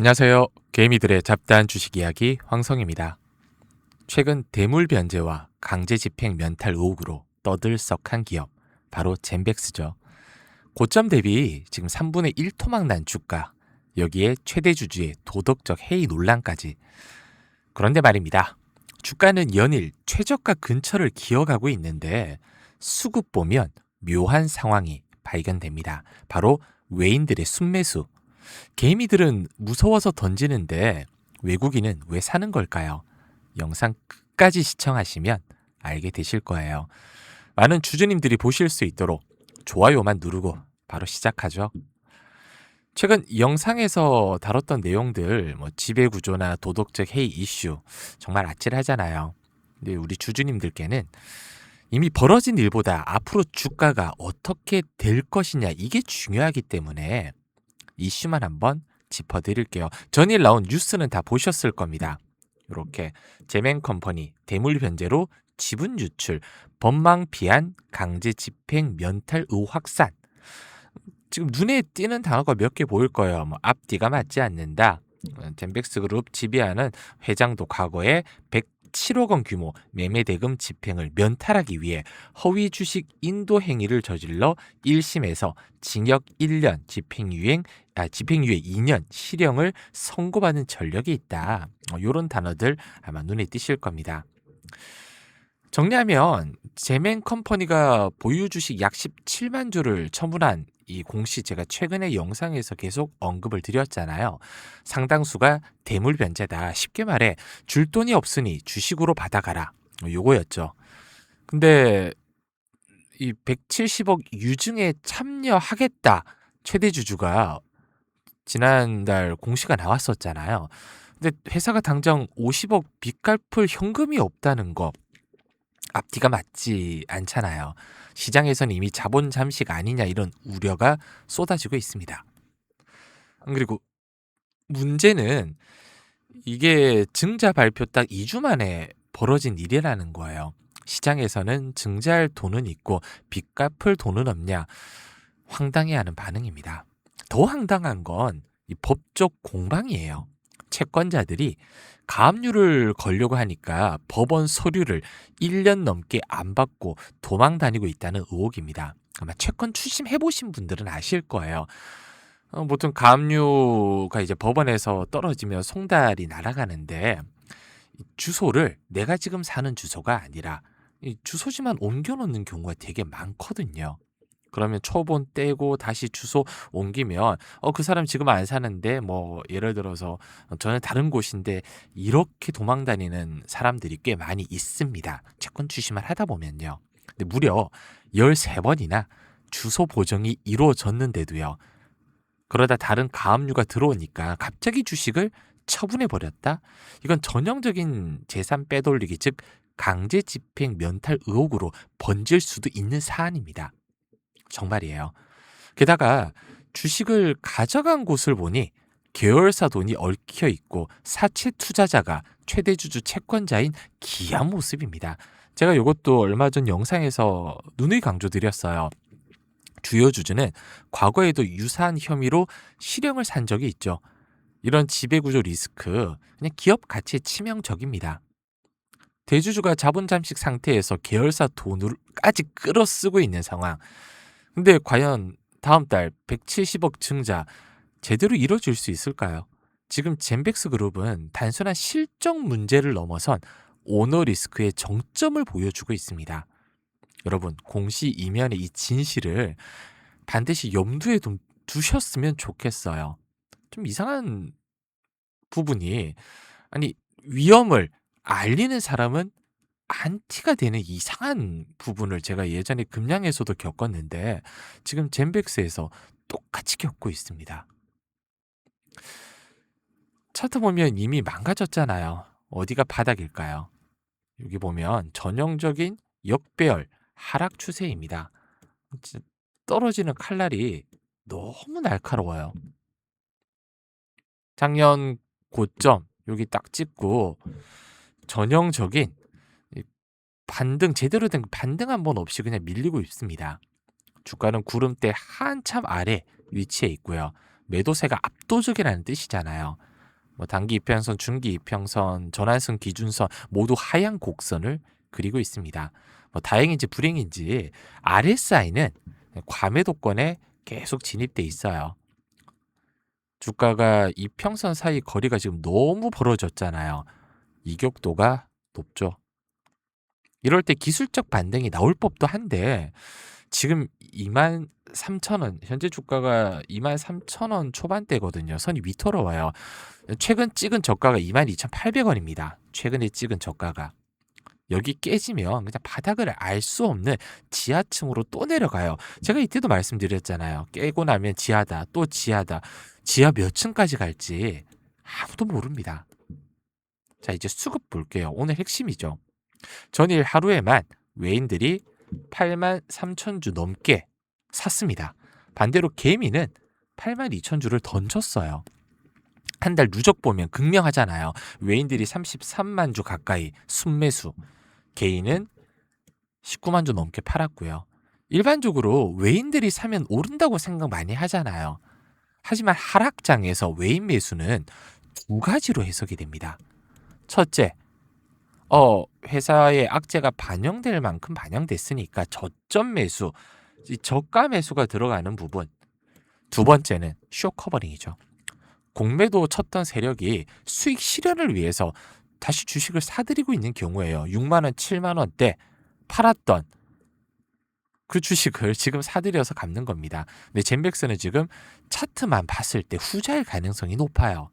안녕하세요. 개미들의 잡다한 주식 이야기 황성입니다. 최근 대물 변제와 강제 집행 면탈 의혹으로 떠들썩한 기업 바로 젠백스죠. 고점 대비 지금 3분의 1 토막 난 주가 여기에 최대 주주의 도덕적 해이 논란까지 그런데 말입니다. 주가는 연일 최저가 근처를 기어가고 있는데 수급 보면 묘한 상황이 발견됩니다. 바로 외인들의 순매수. 개미들은 무서워서 던지는데 외국인은 왜 사는 걸까요? 영상 끝까지 시청하시면 알게 되실 거예요. 많은 주주님들이 보실 수 있도록 좋아요만 누르고 바로 시작하죠. 최근 영상에서 다뤘던 내용들, 뭐 지배 구조나 도덕적 해이 이슈 정말 아찔하잖아요. 근데 우리 주주님들께는 이미 벌어진 일보다 앞으로 주가가 어떻게 될 것이냐 이게 중요하기 때문에 이슈만 한번 짚어드릴게요. 전일 나온 뉴스는 다 보셨을 겁니다. 이렇게 제맹컴퍼니 대물 변제로 지분 유출, 법망 피한 강제 집행 면탈 의확산. 지금 눈에 띄는 단어가 몇 개 보일 거예요. 뭐 앞뒤가 맞지 않는다. 젠백스 그룹 지배하는 회장도 과거에 107억 원 규모 매매 대금 집행을 면탈하기 위해 허위 주식 인도 행위를 저질러 1심에서 징역 1년, 집행유예 아, 집행유예 2년, 실형을 선고받은 전력이 있다. 이런 단어들 아마 눈에 띄실 겁니다. 정리하면 제멘 컴퍼니가 보유 주식 약 17만 주를 처분한 이 공시 제가 최근에 영상에서 계속 언급을 드렸잖아요. 상당수가 대물 변제다. 쉽게 말해 줄 돈이 없으니 주식으로 받아가라. 요거였죠. 근데 이 170억 유증에 참여하겠다. 최대 주주가 지난달 공시가 나왔었잖아요. 근데 회사가 당장 50억 빚 갚을 현금이 없다는 거 앞뒤가 맞지 않잖아요. 시장에서는 이미 자본 잠식 아니냐 이런 우려가 쏟아지고 있습니다. 그리고 문제는 이게 증자 발표 딱 2주 만에 벌어진 일이라는 거예요. 시장에서는 증자할 돈은 있고 빚 갚을 돈은 없냐 황당해하는 반응입니다. 더 황당한 건 이 법적 공방이에요. 채권자들이 가압류를 걸려고 하니까 법원 서류를 1년 넘게 안 받고 도망 다니고 있다는 의혹입니다. 아마 채권 추심해 보신 분들은 아실 거예요. 어, 보통 가압류가 이제 법원에서 떨어지면 송달이 날아가는데 주소를 내가 지금 사는 주소가 아니라 주소지만 옮겨 놓는 경우가 되게 많거든요. 그러면 초본 떼고 다시 주소 옮기면 어 그 사람 지금 안 사는데 뭐 예를 들어서 저는 다른 곳인데 이렇게 도망 다니는 사람들이 꽤 많이 있습니다. 채권 추심을 하다 보면요. 근데 무려 13번이나 주소 보정이 이루어졌는데도요. 그러다 다른 가압류가 들어오니까 갑자기 주식을 처분해 버렸다. 이건 전형적인 재산 빼돌리기 즉 강제 집행 면탈 의혹으로 번질 수도 있는 사안입니다. 정말이에요. 게다가 주식을 가져간 곳을 보니 계열사 돈이 얽혀 있고 사채 투자자가 최대 주주 채권자인 기한 모습입니다. 제가 이것도 얼마 전 영상에서 누누이 강조드렸어요. 주요 주주는 과거에도 유사한 혐의로 실형을 산 적이 있죠. 이런 지배구조 리스크, 그냥 기업 가치에 치명적입니다. 대주주가 자본 잠식 상태에서 계열사 돈을까지 끌어쓰고 있는 상황. 근데 과연 다음 달 170억 증자 제대로 이뤄질 수 있을까요? 지금 젠백스 그룹은 단순한 실적 문제를 넘어선 오너 리스크의 정점을 보여주고 있습니다. 여러분, 공시 이면의 이 진실을 반드시 염두에 두셨으면 좋겠어요. 좀 이상한 부분이, 아니, 위험을 알리는 사람은 안티가 되는 이상한 부분을 제가 예전에 금양에서도 겪었는데 지금 젠백스에서 똑같이 겪고 있습니다. 차트 보면 이미 망가졌잖아요. 어디가 바닥일까요? 여기 보면 전형적인 역배열 하락 추세입니다. 떨어지는 칼날이 너무 날카로워요. 작년 고점 여기 딱 찍고 전형적인 반등 제대로 된 반등 한 번 없이 그냥 밀리고 있습니다. 주가는 구름대 한참 아래 위치해 있고요. 매도세가 압도적이라는 뜻이잖아요. 뭐 단기 이평선, 중기 이평선, 전환선 기준선 모두 하향 곡선을 그리고 있습니다. 뭐 다행인지 불행인지 RSI는 과매도권에 계속 진입돼 있어요. 주가가 이평선 사이 거리가 지금 너무 벌어졌잖아요. 이격도가 높죠. 이럴 때 기술적 반등이 나올 법도 한데 지금 2만 3천 원 현재 주가가 2만 3천 원 초반대거든요. 선이 위태로워요. 최근 찍은 저가가 2만 2,800원입니다. 최근에 찍은 저가가 여기 깨지면 그냥 바닥을 알 수 없는 지하층으로 또 내려가요. 제가 이때도 말씀드렸잖아요. 깨고 나면 지하다, 또 지하다. 지하 몇 층까지 갈지 아무도 모릅니다. 자, 이제 수급 볼게요. 오늘 핵심이죠. 전일 하루에만 외인들이 8만 3천 주 넘게 샀습니다. 반대로 개미는 8만 2천 주를 던졌어요. 한 달 누적 보면 극명하잖아요. 외인들이 33만 주 가까이 순매수, 개인은 19만 주 넘게 팔았고요. 일반적으로 외인들이 사면 오른다고 생각 많이 하잖아요. 하지만 하락장에서 외인 매수는 두 가지로 해석이 됩니다. 첫째, 어, 회사의 악재가 반영될 만큼 반영됐으니까 저점 매수, 이 저가 매수가 들어가는 부분. 두 번째는 쇼 커버링이죠. 공매도 쳤던 세력이 수익 실현을 위해서 다시 주식을 사들이고 있는 경우에요. 6만 원, 7만 원대 팔았던 그 주식을 지금 사들여서 갚는 겁니다. 근데 젠백스는 지금 차트만 봤을 때 후자일 가능성이 높아요.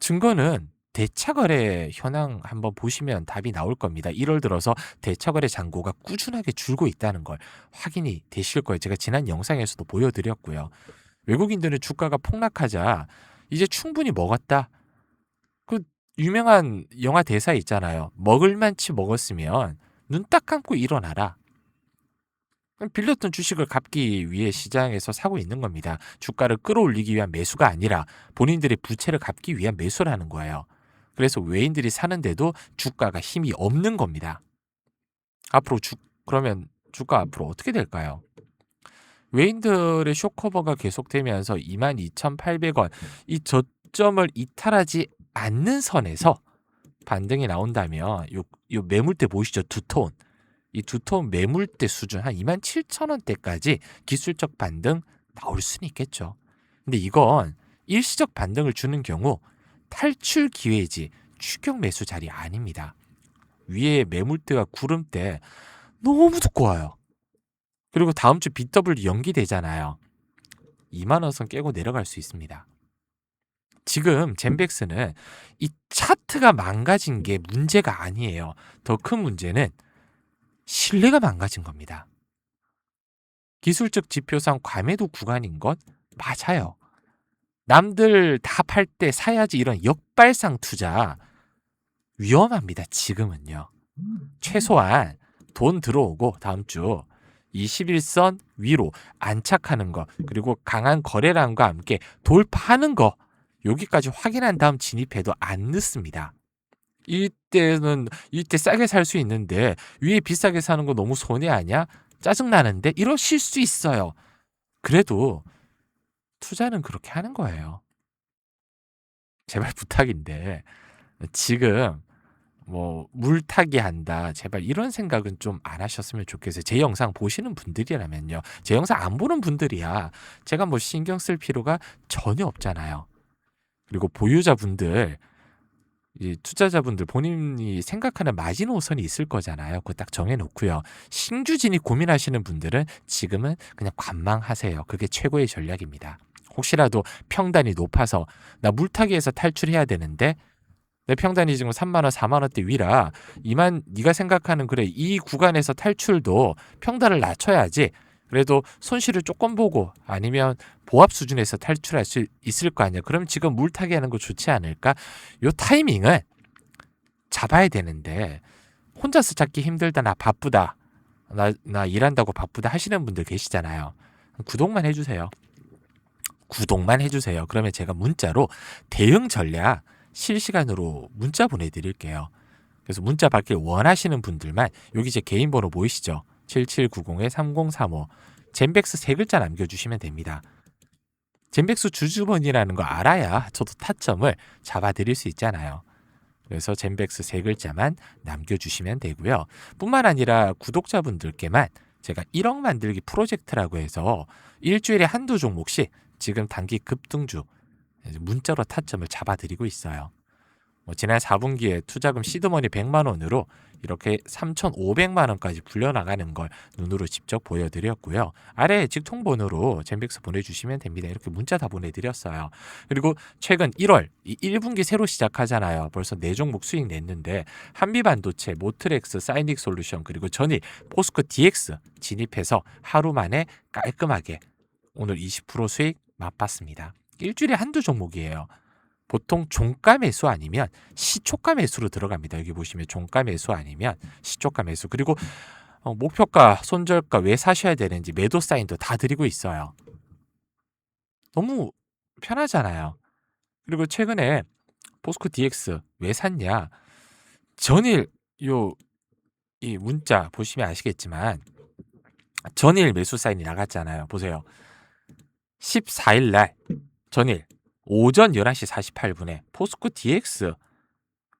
증거는 대차거래 현황 한번 보시면 답이 나올 겁니다. 1월 들어서 대차거래 잔고가 꾸준하게 줄고 있다는 걸 확인이 되실 거예요. 제가 지난 영상에서도 보여드렸고요. 외국인들은 주가가 폭락하자 이제 충분히 먹었다. 그 유명한 영화 대사 있잖아요. 먹을 만치 먹었으면 눈 딱 감고 일어나라. 빌렸던 주식을 갚기 위해 시장에서 사고 있는 겁니다. 주가를 끌어올리기 위한 매수가 아니라 본인들의 부채를 갚기 위한 매수라는 거예요. 그래서 외인들이 사는데도 주가가 힘이 없는 겁니다. 앞으로 주 그러면 주가 앞으로 어떻게 될까요? 외인들의 쇼커버가 계속되면서 22,800원 이 저점을 이탈하지 않는 선에서 반등이 나온다면 요, 요 매물대 보이시죠? 두톤. 이 두톤 매물대 수준 한 27,000원대까지 기술적 반등 나올 수는 있겠죠. 근데 이건 일시적 반등을 주는 경우 탈출 기회지 추격 매수 자리 아닙니다. 위에 매물대가 구름대 너무 두꺼워요. 그리고 다음 주 BW 연기되잖아요. 2만 원 선 깨고 내려갈 수 있습니다. 지금 젠백스는 이 차트가 망가진 게 문제가 아니에요. 더 큰 문제는 신뢰가 망가진 겁니다. 기술적 지표상 과매도 구간인 것 맞아요. 남들 다 팔 때 사야지 이런 역발상 투자 위험합니다. 지금은요. 최소한 돈 들어오고 다음 주 21선 위로 안착하는 거 그리고 강한 거래량과 함께 돌파하는 거 여기까지 확인한 다음 진입해도 안 늦습니다. 이때는 이때 싸게 살 수 있는데 위에 비싸게 사는 거 너무 손해 아니야? 짜증 나는데 이러실 수 있어요. 그래도 투자는 그렇게 하는 거예요. 제발 부탁인데 지금 뭐 물타기 한다 제발 이런 생각은 좀 안 하셨으면 좋겠어요. 제 영상 보시는 분들이라면요. 제 영상 안 보는 분들이야 제가 뭐 신경 쓸 필요가 전혀 없잖아요. 그리고 보유자분들 이 투자자분들 본인이 생각하는 마지노선이 있을 거잖아요. 그거 딱 정해놓고요. 신규 진입 고민하시는 분들은 지금은 그냥 관망하세요. 그게 최고의 전략입니다. 혹시라도 평단이 높아서 나 물타기에서 탈출해야 되는데 내 평단이 지금 3만 원, 4만 원대 위라 이만 네가 생각하는 그래 이 구간에서 탈출도 평단을 낮춰야지. 그래도 손실을 조금 보고 아니면 보합 수준에서 탈출할 수 있을 거 아니야. 그럼 지금 물타기 하는 거 좋지 않을까? 요 타이밍을 잡아야 되는데 혼자서 찾기 힘들다 나 바쁘다 나, 나 일한다고 바쁘다 하시는 분들 계시잖아요. 구독만 해주세요. 구독만 해주세요. 그러면 제가 문자로 대응 전략 실시간으로 문자 보내드릴게요. 그래서 문자 받길 원하시는 분들만 여기 제 개인 번호 보이시죠? 7790-3035 젠백스 세 글자 남겨주시면 됩니다. 젠백스 주주번이라는 거 알아야 저도 타점을 잡아드릴 수 있잖아요. 그래서 젠백스 세 글자만 남겨주시면 되고요. 뿐만 아니라 구독자분들께만 제가 1억 만들기 프로젝트라고 해서 일주일에 한두 종목씩 지금 단기 급등주 문자로 타점을 잡아드리고 있어요. 뭐 지난 4분기에 투자금 시드머니 100만 원으로 이렇게 3,500만 원까지 불려나가는 걸 눈으로 직접 보여드렸고요. 아래 직통번호로 젠백스 보내주시면 됩니다. 이렇게 문자 다 보내드렸어요. 그리고 최근 1월 이 1분기 새로 시작하잖아요. 벌써 4종목 수익 냈는데 한미반도체, 모트렉스, 사이닉 솔루션 그리고 전일 포스코 DX 진입해서 하루 만에 깔끔하게 오늘 20% 수익 맛봤습니다. 일주일에 한두 종목이에요. 보통 종가 매수 아니면 시초가 매수로 들어갑니다. 여기 보시면 종가 매수 아니면 시초가 매수 그리고 어, 목표가, 손절가 왜 사셔야 되는지 매도 사인도 다 드리고 있어요. 너무 편하잖아요. 그리고 최근에 포스코 DX 왜 샀냐? 전일 요 이 문자 보시면 아시겠지만 전일 매수 사인이 나갔잖아요. 보세요. 14일 날 전일 오전 11시 48분에 포스코 DX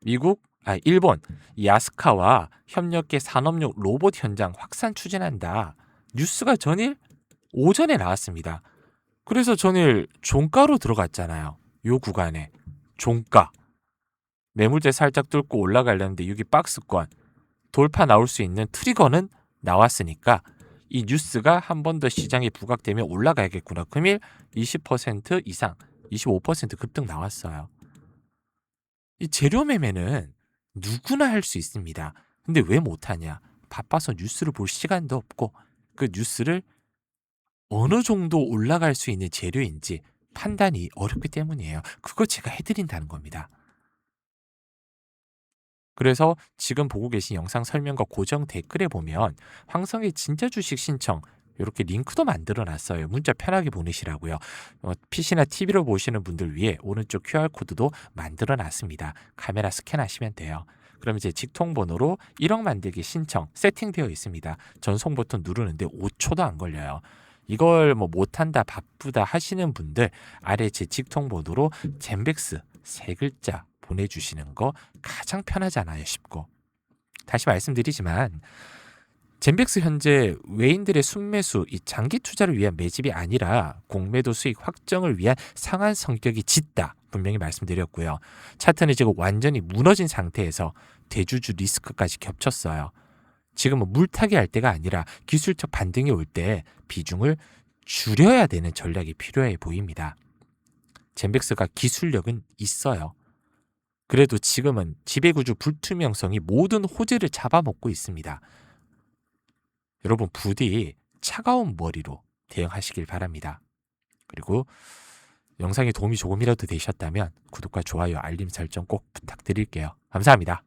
미국 아 일본 야스카와 협력계 산업용 로봇 현장 확산 추진한다. 뉴스가 전일 오전에 나왔습니다. 그래서 전일 종가로 들어갔잖아요. 요 구간에 종가 매물대 살짝 뚫고 올라가려는데 여기 박스권 돌파 나올 수 있는 트리거는 나왔으니까 이 뉴스가 한 번 더 시장에 부각되면 올라가야겠구나. 금일 20% 이상 25% 급등 나왔어요. 이 재료 매매는 누구나 할 수 있습니다. 근데 왜 못하냐? 바빠서 뉴스를 볼 시간도 없고 그 뉴스를 어느 정도 올라갈 수 있는 재료인지 판단이 어렵기 때문이에요. 그거 제가 해드린다는 겁니다. 그래서 지금 보고 계신 영상 설명과 고정 댓글에 보면 황성의 진짜 주식 신청 이렇게 링크도 만들어 놨어요. 문자 편하게 보내시라고요. 어, PC나 TV로 보시는 분들 위해 오른쪽 QR코드도 만들어 놨습니다. 카메라 스캔하시면 돼요. 그럼 이제 직통번호로 1억 만들기 신청 세팅되어 있습니다. 전송 버튼 누르는데 5초도 안 걸려요. 이걸 뭐 못한다 바쁘다 하시는 분들 아래 제 직통번호로 젠백스 세 글자 보내주시는 거 가장 편하잖아요 쉽고 다시 말씀드리지만 젠백스 현재 외인들의 순매수 이 장기 투자를 위한 매집이 아니라 공매도 수익 확정을 위한 상한 성격이 짙다 분명히 말씀드렸고요 차트는 지금 완전히 무너진 상태에서 대주주 리스크까지 겹쳤어요 지금은 물타기 할 때가 아니라 기술적 반등이 올 때 비중을 줄여야 되는 전략이 필요해 보입니다. 젠백스가 기술력은 있어요. 그래도 지금은 지배구조 불투명성이 모든 호재를 잡아먹고 있습니다. 여러분 부디 차가운 머리로 대응하시길 바랍니다. 그리고 영상에 도움이 조금이라도 되셨다면 구독과 좋아요, 알림 설정 꼭 부탁드릴게요. 감사합니다.